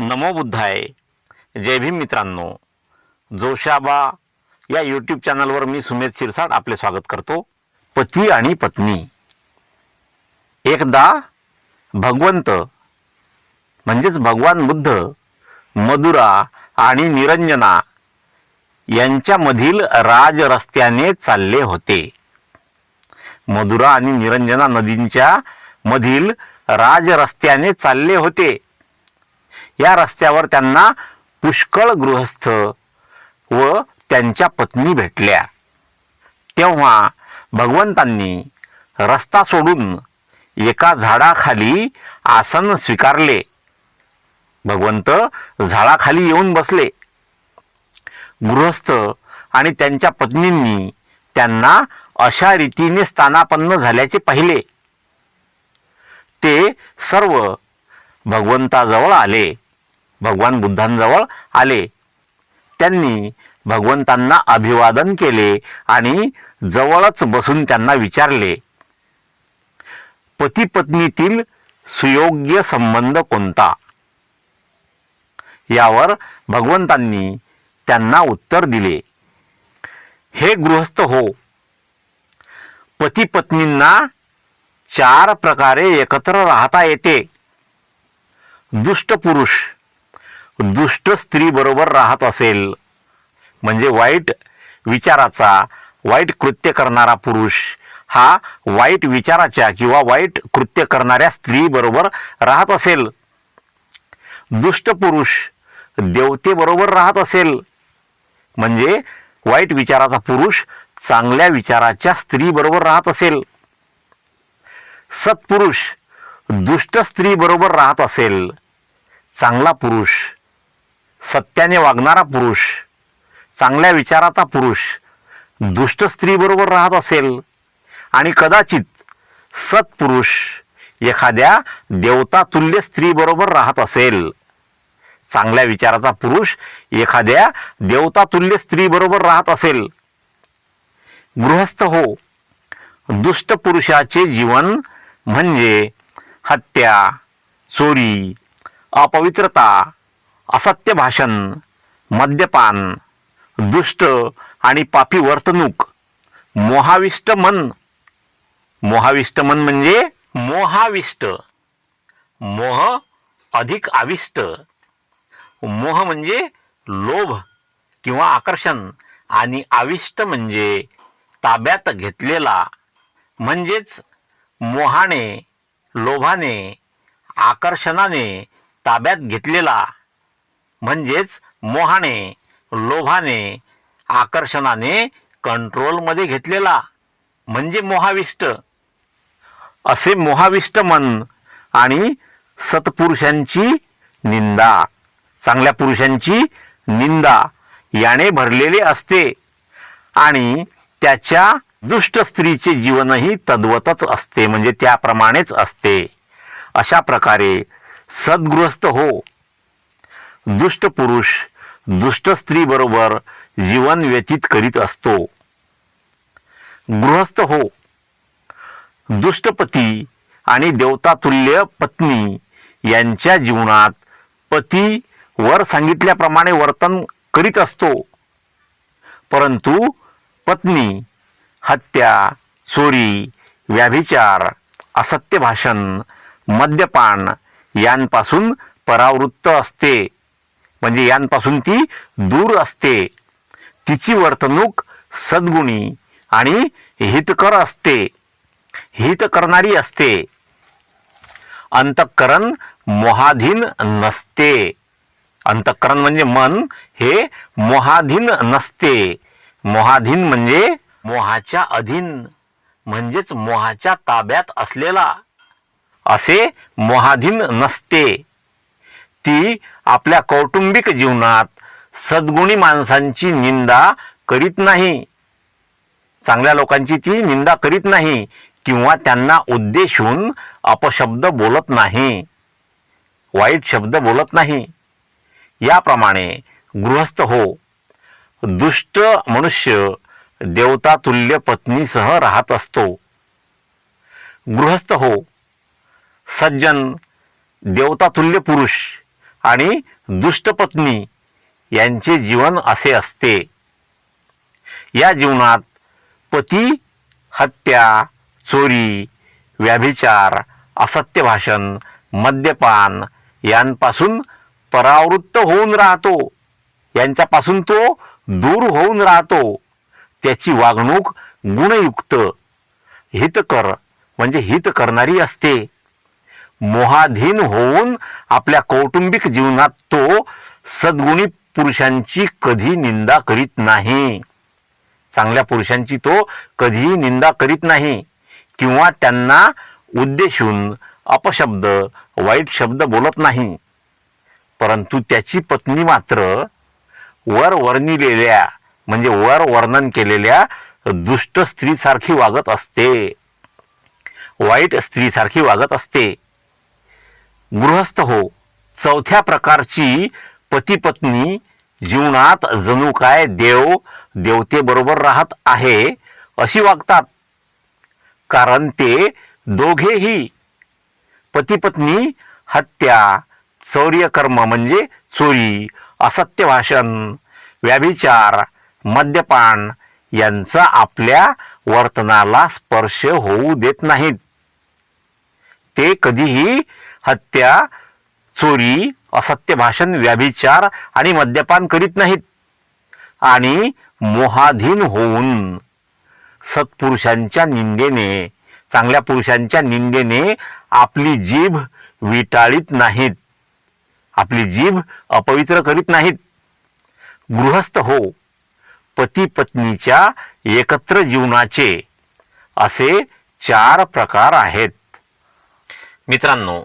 नमो बुद्धाय. जय भीम मित्रांनो. जोशाबा या यूट्यूब चॅनलवर मी सुमेध शिरसाट आपले स्वागत करतो. पती आणि पत्नी. एकदा भगवंत म्हणजेच भगवान बुद्ध मधुरा आणि निरंजना यांच्यामधील राजरस्त्याने चालले होते. मधुरा आणि निरंजना नदींच्या मधील राजरस्त्याने चालले होते. या रस्त्यावर त्यांना पुष्कळ गृहस्थ व त्यांच्या पत्नी भेटल्या. तेव्हा भगवंतांनी रस्ता सोडून एका झाडाखाली आसन स्वीकारले. भगवंत झाडाखाली येऊन बसले. गृहस्थ आणि त्यांच्या पत्नींनी त्यांना अशा रीतीने स्थानापन्न झाल्याचे पाहिले. ते सर्व भगवंताजवळ आले. भगवान बुद्धांजवळ आले. त्यांनी भगवंतांना अभिवादन केले आणि जवळच बसून त्यांना विचारले पती पत्नीतील सुयोग्य संबंध कोणता? यावर भगवंतांनी त्यांना उत्तर दिले हे गृहस्थ हो पती पत्नींना चार प्रकारे एकत्र राहता येते. दुष्ट पुरुष दुष्ट स्त्री बरोबर राहत असेल. म्हणजे वाईट विचाराचा वाईट कृत्य करणारा पुरुष हा वाईट विचाराच्या किंवा वाईट कृत्य करणाऱ्या स्त्रीबरोबर राहत असेल. दुष्ट पुरुष देवतेबरोबर राहत असेल. म्हणजे वाईट विचाराचा पुरुष चांगल्या विचाराच्या स्त्रीबरोबर राहत असेल. सत्पुरुष दुष्ट स्त्रीबरोबर राहत असेल. चांगला पुरुष सत्याने वागणारा पुरुष चांगल्या विचाराचा पुरुष दुष्ट स्त्रीबरोबर राहत असेल आणि कदाचित सत्पुरुष एखाद्या देवतातुल्य स्त्रीबरोबर राहत असेल. चांगल्या विचाराचा पुरुष एखाद्या देवतातुल्य स्त्रीबरोबर राहत असेल. गृहस्थ हो. दुष्ट पुरुषाचे जीवन म्हणजे हत्या चोरी अपवित्रता असत्य भाषण मद्यपान दुष्ट आणि पापी वर्तणूक मोहाविष्ट मन. मोहाविष्ट मन म्हणजे मोहाविष्ट. मोह अधिक आविष्ट मोह म्हणजे लोभ किंवा आकर्षण आणि आविष्ट म्हणजे ताब्यात घेतलेला. म्हणजेच मोहाने लोभाने आकर्षणाने ताब्यात घेतलेला. म्हणजेच मोहाने लोभाने आकर्षणाने कंट्रोलमध्ये घेतलेला म्हणजे मोहाविष्ट. असे मोहाविष्ट मन आणि सत्पुरुषांची निंदा चांगल्या पुरुषांची निंदा याने भरलेले असते आणि त्याच्या दुष्ट स्त्रीचे जीवनही तद्वतच असते म्हणजे त्याप्रमाणेच असते. अशा प्रकारे सद्गृहस्थ हो दुष्ट पुरुष दुष्ट स्त्रीबरोबर जीवन व्यतीत करीत असतो. गृहस्थ हो. दुष्ट पती आणि देवतातुल्य पत्नी यांच्या जीवनात पती वर सांगितल्याप्रमाणे वर्तन करीत असतो. परंतु पत्नी हत्या चोरी व्याभिचार असत्य भाषण मद्यपान यांपासून परावृत्त असते. म्हणजे यांपासून ती दूर असते. तिची वर्तणूक सद्गुणी आणि हितकर असते. हित करणारी असते. अंतःकरण मोहाधीन नसते. अंतःकरण म्हणजे मन हे मोहाधीन नसते. मोहाधीन म्हणजे मोहाच्या अधीन म्हणजेच मोहाच्या ताब्यात असलेला. असे मोहाधीन नसते. ती आपल्या कौटुंबिक जीवनात सद्गुणी माणसांची निंदा करीत नाही. चांगल्या लोकांची ती निंदा करीत नाही किंवा त्यांना उद्देशून अपशब्द बोलत नाही. वाईट शब्द बोलत नाही. याप्रमाणे गृहस्थ हो. दुष्ट मनुष्य देवतातुल्य पत्नीसह राहत असतो. गृहस्थ हो. सज्जन देवतातुल्य पुरुष आणि दुष्टपत्नी यांचे जीवन असे असते. या जीवनात पती हत्या चोरी व्याभिचार असत्य भाषण मद्यपान यांपासून परावृत्त होऊन राहतो. यांच्यापासून तो दूर होऊन राहतो. त्याची वागणूक गुणयुक्त हितकर म्हणजे हित करणारी असते. मोहाधीन होऊन आपल्या कौटुंबिक जीवनात तो सद्गुणी पुरुषांची कधी निंदा करीत नाही. चांगल्या पुरुषांची तो कधीही निंदा करीत नाही. किंवा त्यांना उद्देशून अपशब्द वाईट शब्द बोलत नाही. परंतु त्याची पत्नी मात्र वर वर्णिलेल्या म्हणजे वर वर्णन केलेल्या दुष्ट स्त्रीसारखी वागत असते. वाईट स्त्रीसारखी वागत असते. गृहस्थ हो. चौथ्या प्रकारची पतीपत्नी जीवनात जणू काय देव देवतेबरोबर राहत आहे अशी वागतात. कारण ते दोघेही पतीपत्नी हत्या चौर्यकर्म म्हणजे चोरी असत्य भाषण व्याभिचार मद्यपान यांचा आपल्या वर्तनाला स्पर्श होऊ देत नाहीत. ते कधीही हत्या चोरी असत्य भाषण व्याभिचार आणि मद्यपान करीत नाहीत. आणि मोहाधीन होऊन सत्पुरुषांच्या निंदेने चांगल्या पुरुषांच्या निंदेने आपली जीभ विटाळीत नाहीत. आपली जीभ अपवित्र करीत नाहीत. गृहस्थ हो पती पत्नीच्या एकत्र जीवनाचे असे चार प्रकार आहेत. मित्रांनो